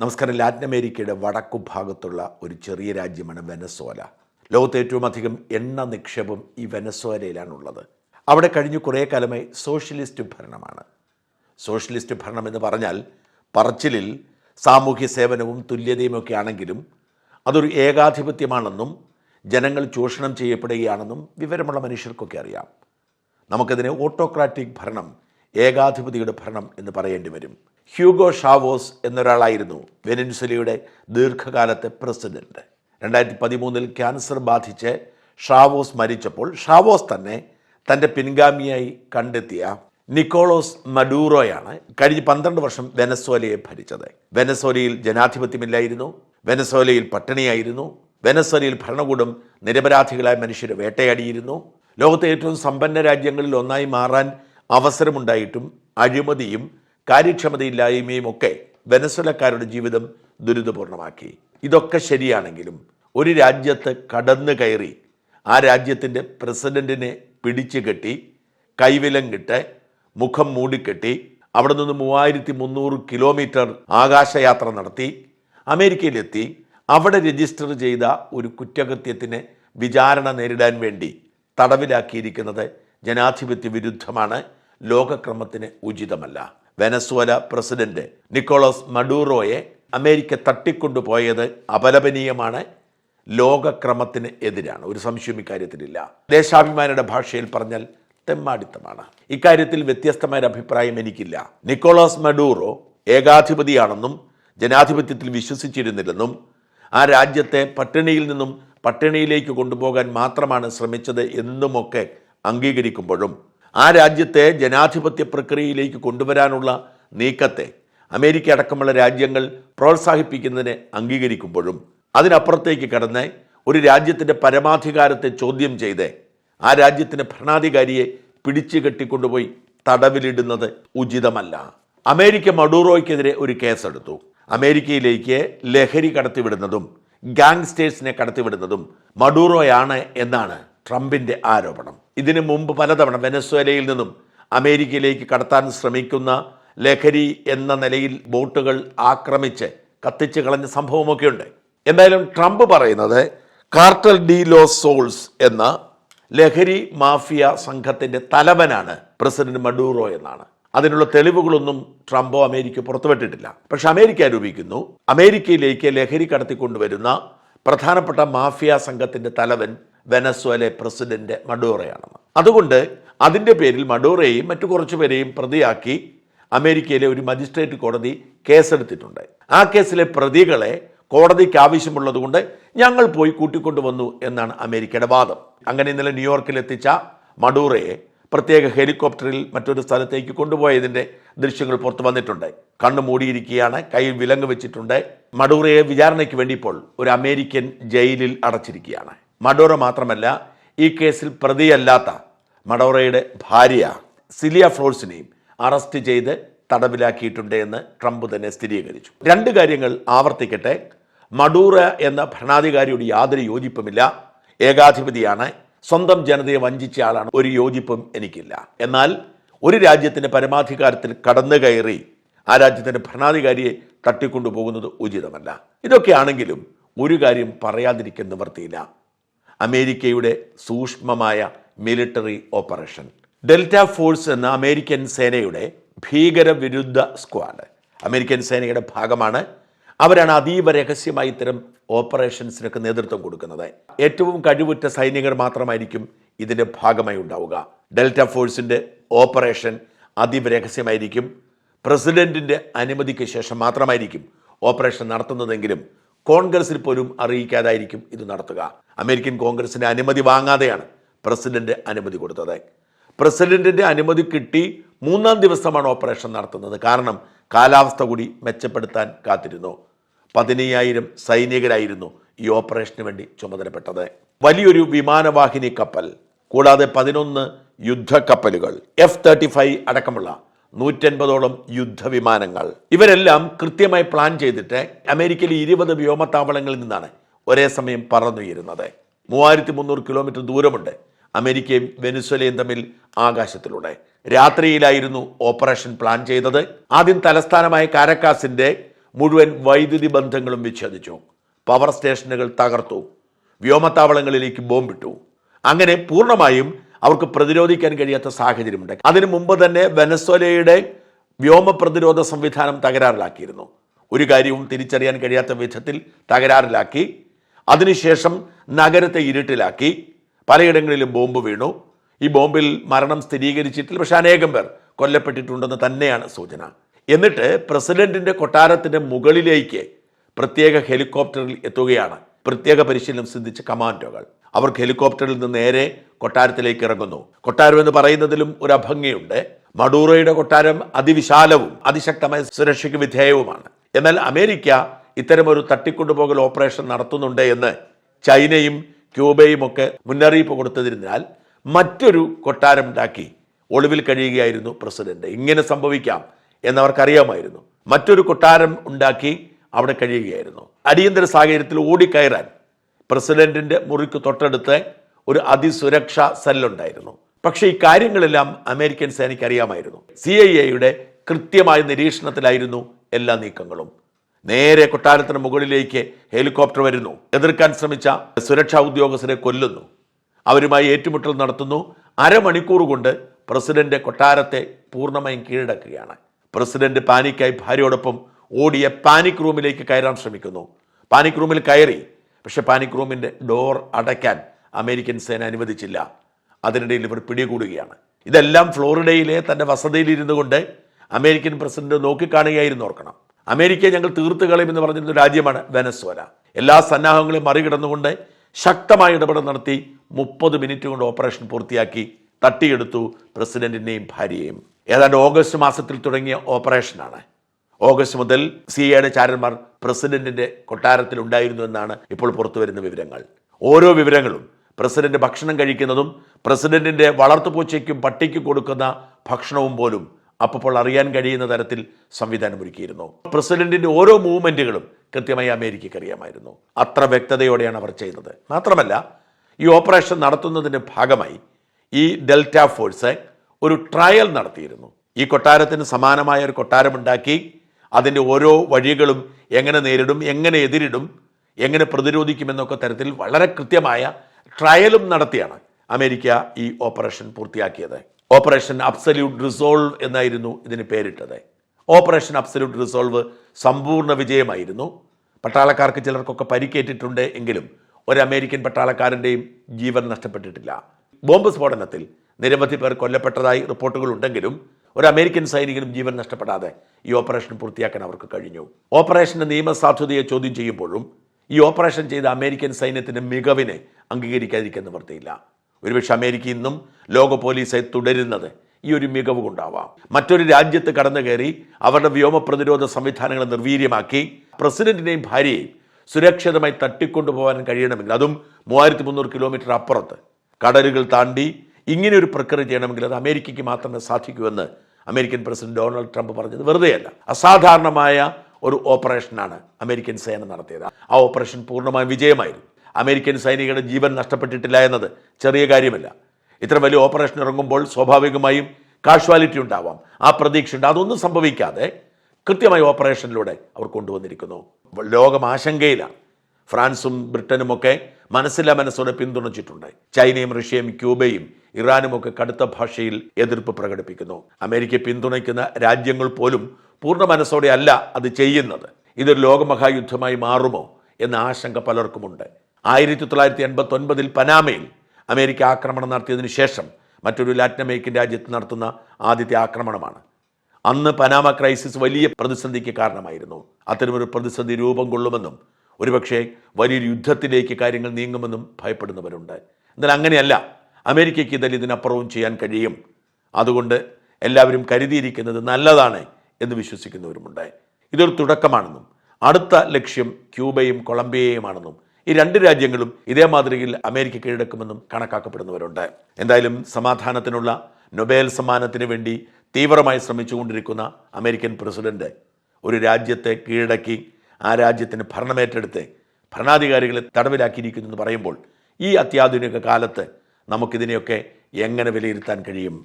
നമസ്കാരം. ലാറ്റിൻ അമേരിക്കയുടെ വടക്കു ഭാഗത്തുള്ള ഒരു ചെറിയ രാജ്യമാണ് വെനസോല ലോകത്തെ ഏറ്റവും അധികം എണ്ണ നിക്ഷേപം ഈ വെനസോലയിലാണുള്ളത് അവിടെ കഴിഞ്ഞ കുറേ കാലമായി സോഷ്യലിസ്റ്റ് ഭരണമാണ്. സോഷ്യലിസ്റ്റ് ഭരണം എന്ന് പറഞ്ഞാൽ പറച്ചിലിൽ സാമൂഹ്യ സേവനവും തുല്യതയുമൊക്കെ ആണെങ്കിലും അതൊരു ഏകാധിപത്യമാണെന്നും ജനങ്ങൾ ചൂഷണം ചെയ്യപ്പെടുകയാണെന്നും വിവരമുള്ള മനുഷ്യർക്കൊക്കെ അറിയാം. നമുക്കതിനെ ഓട്ടോക്രാറ്റിക് ഭരണം ഏകാധിപതിയുടെ ഭരണം എന്ന് പറയേണ്ടി വരും. ഹ്യൂഗോ ഷാവോസ് എന്നൊരാളായിരുന്നു വെനിൻസുലയുടെ ദീർഘകാലത്തെ പ്രസിഡന്റ്. രണ്ടായിരത്തി പതിമൂന്നിൽ ക്യാൻസർ ബാധിച്ച് ഷാവോസ് മരിച്ചപ്പോൾ ഷാവോസ് തന്നെ തന്റെ പിൻഗാമിയായി കണ്ടെത്തിയ നിക്കോളോസ് മഡൂറോയാണ് കഴിഞ്ഞ പന്ത്രണ്ട് വർഷം വെനസ്വേലയെ ഭരിച്ചത്. വെനസ്വേലയിൽ ജനാധിപത്യമില്ലായിരുന്നു വെനസ്വേലയിൽ പട്ടിണിയായിരുന്നു വെനസ്വേലയിൽ ഭരണകൂടം നിരപരാധികളായ മനുഷ്യരെ വേട്ടയാടിയിരുന്നു. ലോകത്തെ ഏറ്റവും സമ്പന്ന രാജ്യങ്ങളിൽ ഒന്നായി മാറാൻ അവസരമുണ്ടായിട്ടും അഴിമതിയും കാര്യക്ഷമതയില്ലായ്മയും ഒക്കെ വെനസ്വലക്കാരുടെ ജീവിതം ദുരിതപൂർണമാക്കി. ഇതൊക്കെ ശരിയാണെങ്കിലും ഒരു രാജ്യത്ത് കടന്നു കയറി ആ രാജ്യത്തിന്റെ പ്രസിഡന്റിനെ പിടിച്ചു കെട്ടി കൈവിലം കിട്ട് മുഖം മൂടിക്കെട്ടി അവിടെ നിന്ന് മൂവായിരത്തി മുന്നൂറ് കിലോമീറ്റർ ആകാശയാത്ര നടത്തി അമേരിക്കയിലെത്തി അവിടെ രജിസ്റ്റർ ചെയ്ത ഒരു കുറ്റകൃത്യത്തിന് വിചാരണ നേരിടാൻ വേണ്ടി തടവിലാക്കിയിരിക്കുന്നത് ജനാധിപത്യ വിരുദ്ധമാണ്. ലോകക്രമത്തിന് ഉചിതമല്ല. വെനസ്വേല പ്രസിഡന്റ് നിക്കോളസ് മഡൂറോയെ അമേരിക്ക തട്ടിക്കൊണ്ടുപോയത് അപലപനീയമാണ്. ലോകക്രമത്തിന് എതിരാണ്. ഒരു സംശയം ഇക്കാര്യത്തിലില്ല. ദേശാഭിമാനിയുടെ ഭാഷയിൽ പറഞ്ഞാൽ തെമ്മാടിത്തമാണ്. ഇക്കാര്യത്തിൽ വ്യത്യസ്തമായ അഭിപ്രായം എനിക്കില്ല. നിക്കോളാസ് മഡൂറോ ഏകാധിപതിയാണെന്നും ജനാധിപത്യത്തിൽ വിശ്വസിച്ചിരുന്നില്ലെന്നും ആ രാജ്യത്തെ പട്ടിണിയിൽ നിന്നും പട്ടിണിയിലേക്ക് കൊണ്ടുപോകാൻ മാത്രമാണ് ശ്രമിച്ചത് എന്നുമൊക്കെ അംഗീകരിക്കുമ്പോഴും ആ രാജ്യത്തെ ജനാധിപത്യ പ്രക്രിയയിലേക്ക് കൊണ്ടുവരാനുള്ള നീക്കത്തെ അമേരിക്ക അടക്കമുള്ള രാജ്യങ്ങൾ പ്രോത്സാഹിപ്പിക്കുന്നതിനെ അംഗീകരിക്കുമ്പോഴും അതിനപ്പുറത്തേക്ക് കടന്ന് ഒരു രാജ്യത്തിന്റെ പരമാധികാരത്തെ ചോദ്യം ചെയ്ത് ആ രാജ്യത്തിന്റെ ഭരണാധികാരിയെ പിടിച്ചു കെട്ടിക്കൊണ്ടുപോയി തടവിലിടുന്നത് ഉചിതമല്ല. അമേരിക്ക മഡൂറോയ്ക്കെതിരെ ഒരു കേസെടുത്തു. അമേരിക്കയിലേക്ക് ലഹരി കടത്തിവിടുന്നതും ഗാങ്സ്റ്റേഴ്സിനെ കടത്തിവിടുന്നതും മഡൂറോയാണ് എന്നാണ് ട്രംപിന്റെ ആരോപണം. ഇതിനു മുമ്പ് പലതവണ വെനസ്വേലയിൽ നിന്നും അമേരിക്കയിലേക്ക് കടത്താൻ ശ്രമിക്കുന്ന ലഹരി എന്ന നിലയിൽ ബോട്ടുകൾ ആക്രമിച്ച് കത്തിച്ച് കളഞ്ഞ സംഭവമൊക്കെയുണ്ട്. എന്തായാലും ട്രംപ് പറയുന്നത് കാർട്ടൽ ഡി ലോസ് സോൾസ് എന്ന ലഹരി മാഫിയ സംഘത്തിന്റെ തലവനാണ് പ്രസിഡന്റ് മഡൂറോ എന്നാണ്. അതിനുള്ള തെളിവുകളൊന്നും ട്രംപോ അമേരിക്ക പുറത്തുവിട്ടിട്ടില്ല. പക്ഷെ അമേരിക്ക ആരോപിക്കുന്നു അമേരിക്കയിലേക്ക് ലഹരി കടത്തിക്കൊണ്ടുവരുന്ന പ്രധാനപ്പെട്ട മാഫിയ സംഘത്തിന്റെ തലവൻ വെനസ്വേലെ പ്രസിഡന്റ് മഡോറയാണെന്ന് അതുകൊണ്ട് അതിന്റെ പേരിൽ മഡോറയെയും മറ്റു കുറച്ചു പേരെയും പ്രതിയാക്കി അമേരിക്കയിലെ ഒരു മജിസ്ട്രേറ്റ് കോടതി കേസെടുത്തിട്ടുണ്ട്. ആ കേസിലെ പ്രതികളെ കോടതിക്ക് ആവശ്യമുള്ളതുകൊണ്ട് ഞങ്ങൾ പോയി കൂട്ടിക്കൊണ്ടുവന്നു എന്നാണ് അമേരിക്കയുടെ വാദം. അങ്ങനെ ഇന്നലെ ന്യൂയോർക്കിൽ എത്തിച്ച മഡൂറയെ പ്രത്യേക ഹെലികോപ്റ്ററിൽ മറ്റൊരു സ്ഥലത്തേക്ക് കൊണ്ടുപോയതിന്റെ ദൃശ്യങ്ങൾ പുറത്തു വന്നിട്ടുണ്ട്. കണ്ണു മൂടിയിരിക്കുകയാണ് കയ്യിൽ വിലങ്ങ് വെച്ചിട്ടുണ്ട്. മഡൂറയെ വിചാരണയ്ക്ക് വേണ്ടി ഇപ്പോൾ ഒരു അമേരിക്കൻ ജയിലിൽ അടച്ചിരിക്കുകയാണ്. മഡൂറ മാത്രമല്ല ഈ കേസിൽ പ്രതിയല്ലാത്ത മഡോറയുടെ ഭാര്യ സിലിയ ഫ്ലോഴ്സിനെയും അറസ്റ്റ് ചെയ്ത് തടവിലാക്കിയിട്ടുണ്ട് എന്ന് ട്രംപ് തന്നെ സ്ഥിരീകരിച്ചു. രണ്ട് കാര്യങ്ങൾ ആവർത്തിക്കട്ടെ. മഡൂറ എന്ന ഭരണാധികാരിയുടെ യാതൊരു യോജിപ്പുമില്ല. ഏകാധിപതിയാണ്. സ്വന്തം ജനതയെ വഞ്ചിച്ച ആളാണ്. ഒരു യോജിപ്പും എനിക്കില്ല. എന്നാൽ ഒരു രാജ്യത്തിന്റെ പരമാധികാരത്തിൽ കടന്നു കയറി ആ രാജ്യത്തിന്റെ ഭരണാധികാരിയെ തട്ടിക്കൊണ്ടുപോകുന്നത് ഉചിതമല്ല. ഇതൊക്കെയാണെങ്കിലും ഒരു കാര്യം പറയാതിരിക്കുന്ന നിവർത്തിയില്ല അമേരിക്കയുടെ സൂക്ഷ്മമായ മിലിറ്ററി ഓപ്പറേഷൻ ഡെൽറ്റ ഫോഴ്സ് എന്ന അമേരിക്കൻ സേനയുടെ ഭീകരവിരുദ്ധ സ്ക്വാഡ് അമേരിക്കൻ സേനയുടെ ഭാഗമാണ്. അവരാണ് അതീവ രഹസ്യമായി ഇത്തരം ഓപ്പറേഷൻസിനൊക്കെ നേതൃത്വം കൊടുക്കുന്നത്. ഏറ്റവും കഴിവുറ്റ സൈനികർ മാത്രമായിരിക്കും ഇതിന്റെ ഭാഗമായി ഉണ്ടാവുക. ഡെൽറ്റ ഫോഴ്സിന്റെ ഓപ്പറേഷൻ അതീവ രഹസ്യമായിരിക്കും. പ്രസിഡന്റിന്റെ അനുമതിക്ക് ശേഷം മാത്രമായിരിക്കും ഓപ്പറേഷൻ നടത്തുന്നതെങ്കിലും കോൺഗ്രസിൽ പോലും അറിയിക്കാതായിരിക്കും ഇത് നടത്തുക. അമേരിക്കൻ കോൺഗ്രസിന്റെ അനുമതി വാങ്ങാതെയാണ് പ്രസിഡന്റ് അനുമതി കൊടുത്തത്. പ്രസിഡന്റിന്റെ അനുമതി കിട്ടി മൂന്നാം ദിവസമാണ് ഓപ്പറേഷൻ നടത്തുന്നത്. കാരണം കാലാവസ്ഥ കൂടി മെച്ചപ്പെടുത്താൻ കാത്തിരുന്നു. പതിനയ്യായിരം സൈനികരായിരുന്നു ഈ ഓപ്പറേഷന് വേണ്ടി ചുമതലപ്പെട്ടത്. വലിയൊരു വിമാനവാഹിനി കപ്പൽ കൂടാതെ പതിനൊന്ന് യുദ്ധക്കപ്പലുകൾ എഫ് തേർട്ടി ഫൈവ് അടക്കമുള്ള നൂറ്റൻപതോളം യുദ്ധവിമാനങ്ങൾ. ഇവരെല്ലാം കൃത്യമായി പ്ലാൻ ചെയ്തിട്ട് അമേരിക്കയിലെ ഇരുപത് വ്യോമത്താവളങ്ങളിൽ നിന്നാണ് ഒരേ സമയം പറന്നുയരുന്നത്. മൂവായിരത്തി മുന്നൂറ് കിലോമീറ്റർ ദൂരമുണ്ട് അമേരിക്കയും വെനിസ്വലയും തമ്മിൽ ആകാശത്തിലൂടെ. രാത്രിയിലായിരുന്നു ഓപ്പറേഷൻ പ്ലാൻ ചെയ്തത്. ആദ്യം തലസ്ഥാനമായ കാരക്കാസിന്റെ മുഴുവൻ വൈദ്യുതി ബന്ധങ്ങളും വിച്ഛേദിച്ചു. പവർ സ്റ്റേഷനുകൾ തകർത്തു. വ്യോമത്താവളങ്ങളിലേക്ക് ബോംബിട്ടു അങ്ങനെ പൂർണമായും അവർക്ക് പ്രതിരോധിക്കാൻ കഴിയാത്ത സാഹചര്യമുണ്ട്. അതിനു മുമ്പ് തന്നെ വെനസ്വലയുടെ വ്യോമ പ്രതിരോധ സംവിധാനം തകരാറിലാക്കിയിരുന്നു. ഒരു കാര്യവും തിരിച്ചറിയാൻ കഴിയാത്ത വിധത്തിൽ തകരാറിലാക്കി. അതിനുശേഷം നഗരത്തെ ഇരുട്ടിലാക്കി. പലയിടങ്ങളിലും ബോംബ് വീണു. ഈ ബോംബിൽ മരണം സ്ഥിരീകരിച്ചിട്ടില്ല. പക്ഷേ അനേകം പേർ കൊല്ലപ്പെട്ടിട്ടുണ്ടെന്ന് തന്നെയാണ് സൂചന. എന്നിട്ട് പ്രസിഡന്റിന്റെ കൊട്ടാരത്തിന്റെ മുകളിലേക്ക് പ്രത്യേക ഹെലികോപ്റ്ററിൽ എത്തുകയാണ്. പ്രത്യേക പരിശീലനം സിദ്ധിച്ച കമാൻഡോകൾ. അവർക്ക് ഹെലികോപ്റ്ററിൽ നിന്ന് നേരെ കൊട്ടാരത്തിലേക്ക് ഇറങ്ങുന്നു. കൊട്ടാരം എന്ന് പറയുന്നതിലും ഒരു അഭംഗിയുണ്ട്. മഡൂറോയുടെ കൊട്ടാരം അതിവിശാലവും അതിശക്തമായ സുരക്ഷയ്ക്ക് വിധേയവുമാണ്. എന്നാൽ അമേരിക്ക ഇത്തരമൊരു തട്ടിക്കൊണ്ടുപോകൽ ഓപ്പറേഷൻ നടത്തുന്നുണ്ട് എന്ന് ചൈനയും ക്യൂബയും ഒക്കെ മുന്നറിയിപ്പ് കൊടുത്തതിനാൽ മറ്റൊരു കൊട്ടാരം ഉണ്ടാക്കി ഒളിവിൽ കഴിയുകയായിരുന്നു പ്രസിഡന്റ്. ഇങ്ങനെ സംഭവിക്കാം എന്നവർക്കറിയാമായിരുന്നു. മറ്റൊരു കൊട്ടാരം ഉണ്ടാക്കി അവിടെ കഴിയുകയായിരുന്നു. അടിയന്തര സാഹചര്യത്തിൽ ഓടിക്കയറാൻ പ്രസിഡന്റിന്റെ മുറിക്ക് തൊട്ടടുത്ത് ഒരു അതിസുരക്ഷാ സെല്ലുണ്ടായിരുന്നു. പക്ഷേ ഈ കാര്യങ്ങളെല്ലാം അമേരിക്കൻ സേനയ്ക്ക് അറിയാമായിരുന്നു. സി ഐ എയുടെ കൃത്യമായ നിരീക്ഷണത്തിലായിരുന്നു എല്ലാ നീക്കങ്ങളും. നേരെ കൊട്ടാരത്തിന് മുകളിലേക്ക് ഹെലികോപ്റ്റർ വരുന്നു. എതിർക്കാൻ ശ്രമിച്ച സുരക്ഷാ ഉദ്യോഗസ്ഥരെ കൊല്ലുന്നു. അവരുമായി ഏറ്റുമുട്ടൽ നടത്തുന്നു. അരമണിക്കൂർ കൊണ്ട് പ്രസിഡന്റ് കൊട്ടാരത്തെ പൂർണമായും കീഴടക്കുകയാണ്. പ്രസിഡന്റ് പാനിക്കായി ഭാര്യയോടൊപ്പം ഓടിയ പാനിക് റൂമിലേക്ക് കയറാൻ ശ്രമിക്കുന്നു. പാനിക് റൂമിൽ കയറി. പക്ഷെ പാനിക് റൂമിന്റെ ഡോർ അടയ്ക്കാൻ അമേരിക്കൻ സേന അനുവദിച്ചില്ല. അതിനിടയിൽ ഇവർ പിടികൂടുകയാണ്. ഇതെല്ലാം ഫ്ലോറിഡയിലെ തന്റെ വസതിയിലിരുന്നു കൊണ്ട് അമേരിക്കൻ പ്രസിഡന്റ് നോക്കിക്കാണുകയായിരുന്നു ഓർക്കണം. അമേരിക്കയെ ഞങ്ങൾ തീർത്തു കളയുമെന്ന് പറഞ്ഞിരുന്ന രാജ്യമാണ് വെനസ്വല. എല്ലാ സന്നാഹങ്ങളെയും മറികടന്നുകൊണ്ട് ശക്തമായ ഇടപെടൽ നടത്തി മുപ്പത് മിനിറ്റ് കൊണ്ട് ഓപ്പറേഷൻ പൂർത്തിയാക്കി തട്ടിയെടുത്തു പ്രസിഡന്റിനെയും ഭാര്യയെയും. ഏതാണ്ട് ഓഗസ്റ്റ് മാസത്തിൽ തുടങ്ങിയ ഓപ്പറേഷനാണ്. ഓഗസ്റ്റ് മുതൽ സി എയുടെ ചാരന്മാർ പ്രസിഡന്റിന്റെ കൊട്ടാരത്തിൽ ഉണ്ടായിരുന്നു എന്നാണ് ഇപ്പോൾ പുറത്തു വരുന്ന വിവരങ്ങൾ. ഓരോ വിവരങ്ങളും പ്രസിഡന്റ് ഭക്ഷണം കഴിക്കുന്നതും പ്രസിഡന്റിന്റെ വളർത്തുപൂച്ചയ്ക്കും പട്ടിക്ക് കൊടുക്കുന്ന ഭക്ഷണവും പോലും അപ്പോൾ അറിയാൻ കഴിയുന്ന തരത്തിൽ സംവിധാനം ഒരുക്കിയിരുന്നു. പ്രസിഡന്റിന്റെ ഓരോ മൂവ്മെന്റുകളും കൃത്യമായി അമേരിക്കയ്ക്ക് അറിയാമായിരുന്നു. അത്ര വ്യക്തതയോടെയാണ് അവർ ചെയ്തത് മാത്രമല്ല ഈ ഓപ്പറേഷൻ നടത്തുന്നതിന്റെ ഭാഗമായി ഈ ഡെൽറ്റ ഫോഴ്സ് ഒരു ട്രയൽ നടത്തിയിരുന്നു. ഈ കൊട്ടാരത്തിന് സമാനമായ ഒരു കൊട്ടാരമുണ്ടാക്കി അതിന്റെ ഓരോ വഴികളും എങ്ങനെ നേരിടും എങ്ങനെ എതിരിടും എങ്ങനെ പ്രതിരോധിക്കുമെന്നൊക്കെ തരത്തിൽ വളരെ കൃത്യമായ ട്രയലും നടത്തിയാണ് അമേരിക്ക ഈ ഓപ്പറേഷൻ പൂർത്തിയാക്കിയത്. ഓപ്പറേഷൻ അബ്സല്യൂട്ട് റിസോൾവ് എന്നായിരുന്നു ഇതിന് പേരിട്ടത്. ഓപ്പറേഷൻ അബ്സല്യൂട്ട് റിസോൾവ് സമ്പൂർണ വിജയമായിരുന്നു. പട്ടാളക്കാർക്ക് ചിലർക്കൊക്കെ പരിക്കേറ്റിട്ടുണ്ട് എങ്കിലും ഒരു അമേരിക്കൻ പട്ടാളക്കാരന്റെയും ജീവൻ നഷ്ടപ്പെട്ടിട്ടില്ല. ബോംബ് സ്ഫോടനത്തിൽ നിരവധി പേർ കൊല്ലപ്പെട്ടതായി റിപ്പോർട്ടുകൾ ഉണ്ടെങ്കിലും ഒരു അമേരിക്കൻ സൈനികനും ജീവൻ നഷ്ടപ്പെടാതെ ഈ ഓപ്പറേഷൻ പൂർത്തിയാക്കാൻ അവർക്ക് കഴിഞ്ഞു. ഓപ്പറേഷന്റെ നിയമസാധുതയെ ചോദ്യം ചെയ്യുമ്പോഴും ഈ ഓപ്പറേഷൻ ചെയ്ത അമേരിക്കൻ സൈന്യത്തിന്റെ മികവിനെ അംഗീകരിക്കാതിരിക്കാൻ വൃത്തിയില്ല ഒരുപക്ഷെ അമേരിക്ക ഇന്നും ലോക പോലീസായി തുടരുന്നത് ഈ ഒരു മികവ് കൊണ്ടാവാം മറ്റൊരു രാജ്യത്ത് കടന്നു കയറി അവരുടെ വ്യോമ പ്രതിരോധ സംവിധാനങ്ങളെ നിർവീര്യമാക്കി പ്രസിഡന്റിനെയും ഭാര്യയെയും സുരക്ഷിതമായി തട്ടിക്കൊണ്ടുപോകാൻ കഴിയണമെങ്കിൽ അതും മൂവായിരത്തി മുന്നൂറ് കിലോമീറ്റർ അപ്പുറത്ത് കടലുകൾ താണ്ടി ഇങ്ങനെ ഒരു പ്രക്രിയ ചെയ്യണമെങ്കിൽ അത് അമേരിക്കയ്ക്ക് മാത്രമേ സാധിക്കൂ എന്ന് അമേരിക്കൻ പ്രസിഡന്റ് ഡൊണാൾഡ് ട്രംപ് പറഞ്ഞത് വെറുതെയല്ല. അസാധാരണമായ ഒരു ഓപ്പറേഷനാണ് അമേരിക്കൻ സേന നടത്തിയത്. ആ ഓപ്പറേഷൻ പൂർണമായും വിജയമായിരുന്നു. അമേരിക്കൻ സൈനികരുടെ ജീവൻ നഷ്ടപ്പെട്ടിട്ടില്ല എന്നത് ചെറിയ കാര്യമല്ല. ഇത്ര വലിയ ഓപ്പറേഷൻ ഇറങ്ങുമ്പോൾ സ്വാഭാവികമായും കാഷ്വാലിറ്റി ഉണ്ടാവാം. ആ പ്രതീക്ഷയുണ്ട് അതൊന്നും സംഭവിക്കാതെ കൃത്യമായ ഓപ്പറേഷനിലൂടെ അവർ കൊണ്ടുവന്നിരിക്കുന്നു. ലോകം ആശങ്കയിലാണ്. ഫ്രാൻസും ബ്രിട്ടനും ഒക്കെ മനസ്സില്ല മനസ്സോടെ പിന്തുണച്ചിട്ടുണ്ട്. ചൈനയും റഷ്യയും ക്യൂബയും ഇറാനും ഒക്കെ കടുത്ത ഭാഷയിൽ എതിർപ്പ് പ്രകടിപ്പിക്കുന്നു. അമേരിക്ക പിന്തുണയ്ക്കുന്ന രാജ്യങ്ങൾ പോലും പൂർണ മനസ്സോടെ അല്ല അത് ചെയ്യുന്നത്. ഇതൊരു ലോകമഹായുദ്ധമായി മാറുമോ എന്ന ആശങ്ക പലർക്കുമുണ്ട്. ആയിരത്തി തൊള്ളായിരത്തി എൺപത്തി ഒൻപതിൽ പനാമയിൽ അമേരിക്ക ആക്രമണം നടത്തിയതിനു ശേഷം മറ്റൊരു ലാറ്റിൻ അമേരിക്കൻ രാജ്യത്ത് നടത്തുന്ന ആദ്യത്തെ ആക്രമണമാണ്. അന്ന് പനാമ ക്രൈസിസ് വലിയ പ്രതിസന്ധിക്ക് കാരണമായിരുന്നു. അത്തരമൊരു പ്രതിസന്ധി രൂപം കൊള്ളുമെന്നും ഒരുപക്ഷെ വലിയൊരു യുദ്ധത്തിലേക്ക് കാര്യങ്ങൾ നീങ്ങുമെന്നും ഭയപ്പെടുന്നവരുണ്ട്. എന്നാൽ അങ്ങനെയല്ല. അമേരിക്കയ്ക്ക് ഇതിൽ ഇതിനപ്പുറവും ചെയ്യാൻ കഴിയും. അതുകൊണ്ട് എല്ലാവരും കരുതിയിരിക്കുന്നത് നല്ലതാണ് എന്ന് വിശ്വസിക്കുന്നവരുമുണ്ട് ഇതൊരു തുടക്കമാണെന്നും അടുത്ത ലക്ഷ്യം ക്യൂബയും കൊളംബിയയുമാണെന്നും ഈ രണ്ട് രാജ്യങ്ങളും ഇതേ മാതൃകയിൽ അമേരിക്ക കീഴടക്കുമെന്നും കണക്കാക്കപ്പെടുന്നവരുണ്ട്. എന്തായാലും സമാധാനത്തിനുള്ള നൊബേൽ സമ്മാനത്തിന് വേണ്ടി തീവ്രമായി ശ്രമിച്ചുകൊണ്ടിരിക്കുന്ന അമേരിക്കൻ പ്രസിഡന്റ് ഒരു രാജ്യത്തെ കീഴടക്കി ആ രാജ്യത്തിന് ഭരണമേറ്റെടുത്ത് ഭരണാധികാരികളെ തടവിലാക്കിയിരിക്കുന്നു എന്ന് പറയുമ്പോൾ ഈ അത്യാധുനിക കാലത്ത് നമുക്കിതിനെയൊക്കെ എങ്ങനെ വിലയിരുത്താൻ കഴിയും?